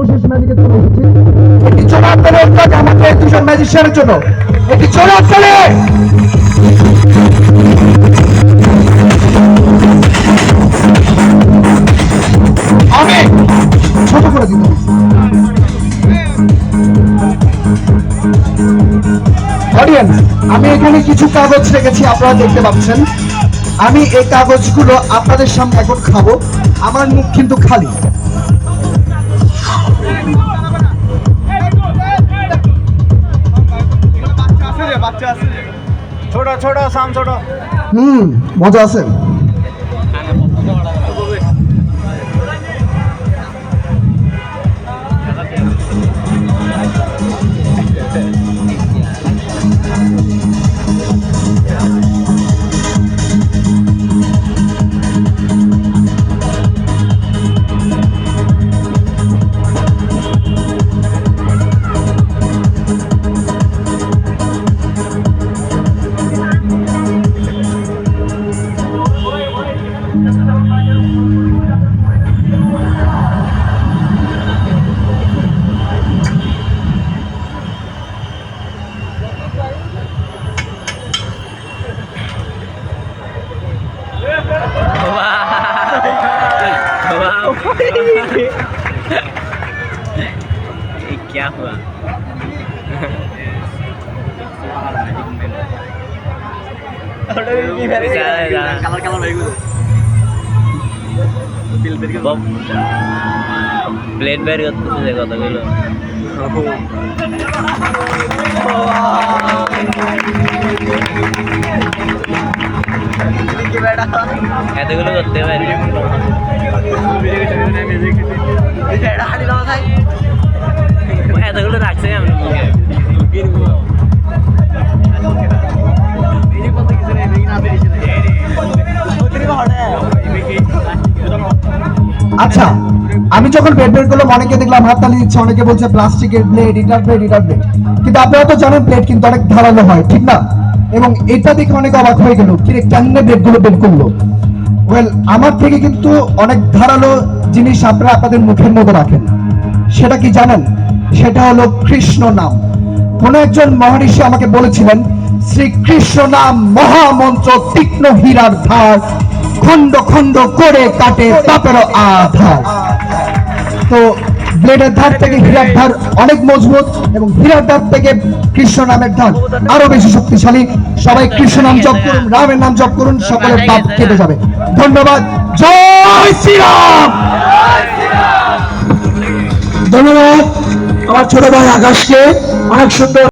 সর্বশেষ ম্যাজিকে চলে এসেছি। একটি চোরাত্তলের কাজ আমাদের দুজন ম্যাজিশিয়ানের জন্য। একটি ছোট করে দিতে আমি এখানে কিছু কাগজ রেখেছি, আপনারা দেখতে পাচ্ছেন। আমি এই কাগজগুলো আপনাদের সামনে এখন খাব। আমার মুখ কিন্তু খালি। ছোট সাম ছোট। হুম মজা আছে। ये क्या हुआ কালার কালার হয়ে গেছে বিল বের করে প্লেট বের করতেছে কতগুলো এতগুলো করতে পারি আচ্ছা আমি যখন বেড বের করলাম অনেকে দেখলাম, হাততালি দিচ্ছে, অনেকে বলছে প্লাস্টিকের blade eater blade eater blade কিন্তু আপনারা তো জানেন ব্লেড কিন্তু অনেক ধারালো হয়, ঠিক না? এবং এটা দেখে অনেক অবাক হয়ে গেল কি রে কেমনে গুলো বের করল? ওয়েল আমার থেকে কিন্তু অনেক ধারালো জিনিস আপনারা আপনাদের মুখের মতো রাখেন। সেটা কি জানেন? সেটা হলো কৃষ্ণ নাম। কোন একজন মহর্ষি আমাকে বলেছিলেন শ্রীকৃষ্ণ নাম মহামন্ত্র তীক্ষ্ণ হীরার ধার খন্ড খন্ড করে কাটে তাপের আধার। তো ব্লেডের ধার থেকে হীরার ধার অনেক মজবুত এবং হীরার ধার থেকে কৃষ্ণ নামের ধার আরও বেশি শক্তিশালী। সবাই কৃষ্ণ নাম জপ করুন, রামের নাম জপ করুন সকলের পাপ কেটে যাবে। ধন্যবাদ। জয় শ্রীরাম! ধন্যবাদ। আমার ছোট ভাই আকাশকে অনেক সুন্দর